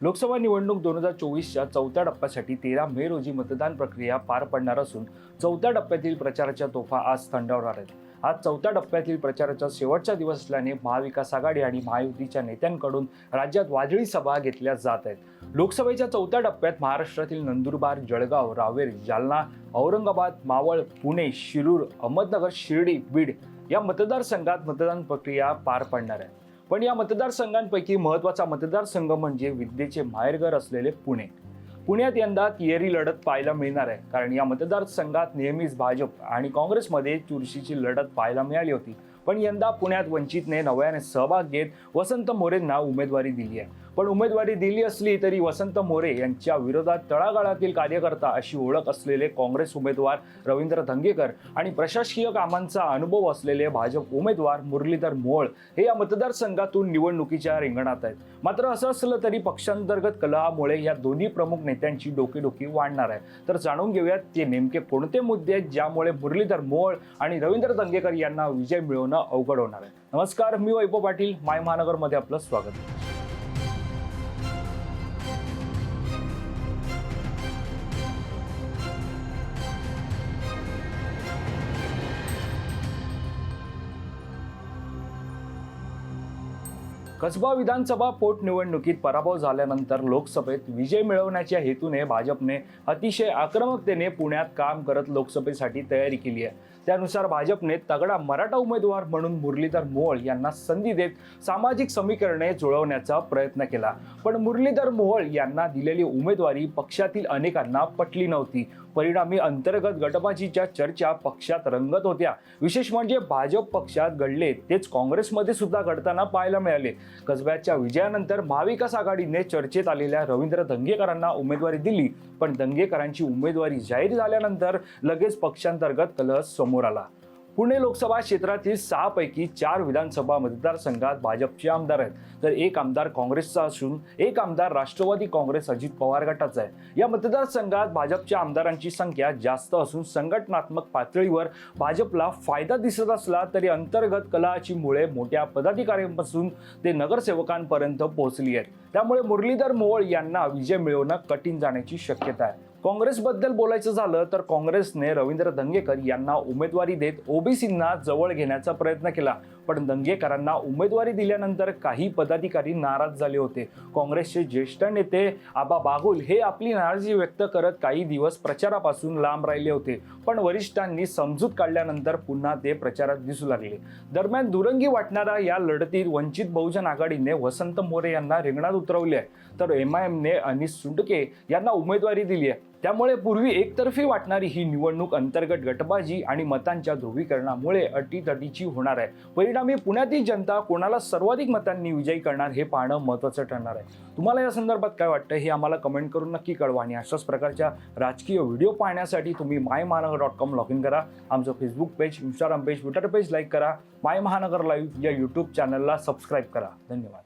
लोकसभा निवडणूक दोन हजार चोवीसच्या चौथ्या टप्प्यासाठी तेरा मे रोजी मतदान प्रक्रिया पार पडणार असून चौथ्या टप्प्यातील प्रचाराच्या तोफा आज थंडावणार आहेत. आज चौथ्या टप्प्यातील प्रचाराचा शेवटचा दिवस असल्याने महाविकास आघाडी आणि महायुतीच्या नेत्यांकडून राज्यात वादळी सभा घेतल्या जात आहेत. लोकसभेच्या चौथ्या टप्प्यात महाराष्ट्रातील नंदुरबार जळगाव रावेर जालना औरंगाबाद मावळ पुणे शिरूर अहमदनगर शिर्डी बीड या मतदारसंघात मतदान प्रक्रिया पार पडणार आहे. पण या मतदारसंघांपैकी महत्त्वाचा मतदारसंघ म्हणजे विद्येचे माहेरघर असलेले पुणे. पुण्यात यंदा तिहेरी लढत पाहायला मिळणार आहे. कारण या मतदारसंघात नेहमीच भाजप आणि काँग्रेसमध्ये चुरशीची लढत पाहायला मिळाली होती. पण यंदा पुण्यात वंचितने नव्याने सहभाग घेत वसंत मोरेंना उमेदवारी दिली आहे. पण उमेदवारी दिली असली तरी वसंत मोरे यांच्या विरोधात तळागाळातील कार्यकर्ता अशी ओळख असलेले काँग्रेस उमेदवार रवींद्र धंगेकर आणि प्रशासकीय कामांचा अनुभव असलेले भाजप उमेदवार मुरलीधर मोहोळ हे या मतदारसंघातून निवडणुकीच्या रिंगणात आहेत. मात्र असं असलं तरी पक्षांतर्गत कलहामुळे या दोन्ही प्रमुख नेत्यांची डोकेडोकी वाढणार आहे. तर जाणून घेऊयात ते नेमके कोणते मुद्दे आहेत ज्यामुळे मुरलीधर मोहोळ आणि रवींद्र दंगेकर यांना विजय मिळवणं अवघड होणार आहे. नमस्कार मी वैभव पाटील माय महानगरमध्ये आपलं स्वागत. कसबा विधानसभा पोटनिवडणुकीत पराभव झाल्यानंतर लोकसभेत विजय मिळवण्याच्या हेतूने भाजपने अतिशय आक्रमकतेने पुण्यात काम करत लोकसभेसाठी तयारी केली आहे. त्यानुसार भाजपने तगडा मराठा उमेदवार म्हणून मुरलीधर मोहोळ यांना संधी देत सामाजिक समीकरणे जुळवण्याचा प्रयत्न केला. पण मुरलीधर मोहोळ यांना दिलेली उमेदवारी पक्षातील अनेकांना पटली नव्हती. परिणामी अंतर्गत गटबाजीच्या चर्चा पक्षात रंगत होत्या. विशेष म्हणजे भाजप पक्षात घडले तेच काँग्रेसमध्ये सुद्धा घडताना पाहायला मिळाले. कसब्याच्या विजयानंतर महाविकास आघाडीने चर्चेत आलेल्या रवींद्र दंगेकरांना उमेदवारी दिली पण दंगेकरांची उमेदवारी जाहीर झाल्यानंतर लगेच पक्षांतर्गत कलह समोर आला. पुणे लोकसभा क्षेत्रातील सहापैकी चार विधानसभा मतदारसंघात भाजपचे आमदार आहेत. तर एक आमदार काँग्रेसचा असून एक आमदार राष्ट्रवादी काँग्रेस अजित पवार गटाचा आहे. या मतदारसंघात भाजपच्या आमदारांची संख्या जास्त असून संघटनात्मक पातळीवर भाजपला फायदा दिसत असला तरी अंतर्गत कलाची मुळे मोठ्या पदाधिकाऱ्यांपासून ते नगरसेवकांपर्यंत पोहोचली आहेत. त्यामुळे मुरलीधर मोहोळ यांना विजय मिळवणं कठीण जाण्याची शक्यता आहे. काँग्रेसबद्दल बोलायचं झालं तर काँग्रेसने रवींद्र दंगेकर यांना उमेदवारी देत ओबीसींना जवळ घेण्याचा प्रयत्न केला. पण दंगेकरांना उमेदवारी दिल्यानंतर काही पदाधिकारी नाराज झाले होते. काँग्रेसचे ज्येष्ठ नेते आबा बागुल हे आपली नाराजी व्यक्त करत काही दिवस प्रचारापासून लांब राहिले होते. पण वरिष्ठांनी समजूत काढल्यानंतर पुन्हा ते प्रचारात दिसू लागले. दरम्यान दुरंगी वाटणाऱ्या या लढतीत वंचित बहुजन आघाडीने वसंत मोरे यांना रिंगणात उतरवले आहे. तर एम आय एमने अनिस सुंडके यांना उमेदवारी दिली आहे. त्यामुळे पूर्वी एकतर्फी वाटणारी ही निवडणूक अंतर्गत गटबाजी आणि मतांच्या ध्रुवीकरणामुळे अटीतटीची होणार आहे. परिणामी पुण्यातील जनता कोणाला सर्वाधिक मतांनी विजयी करणार हे पाहणं महत्त्वाचं ठरणार आहे. तुम्हाला या संदर्भात काय वाटतं हे आम्हाला कमेंट करून नक्की कळवा आणि अशाच प्रकारच्या राजकीय व्हिडिओ पाहण्यासाठी तुम्ही माय महानगर डॉट कॉम लॉग इन करा. आमचं Facebook page Instagram page Twitter page like करा. माय महानगर लाईव्ह या यूट्यूब चॅनलला सबस्क्राईब करा. धन्यवाद.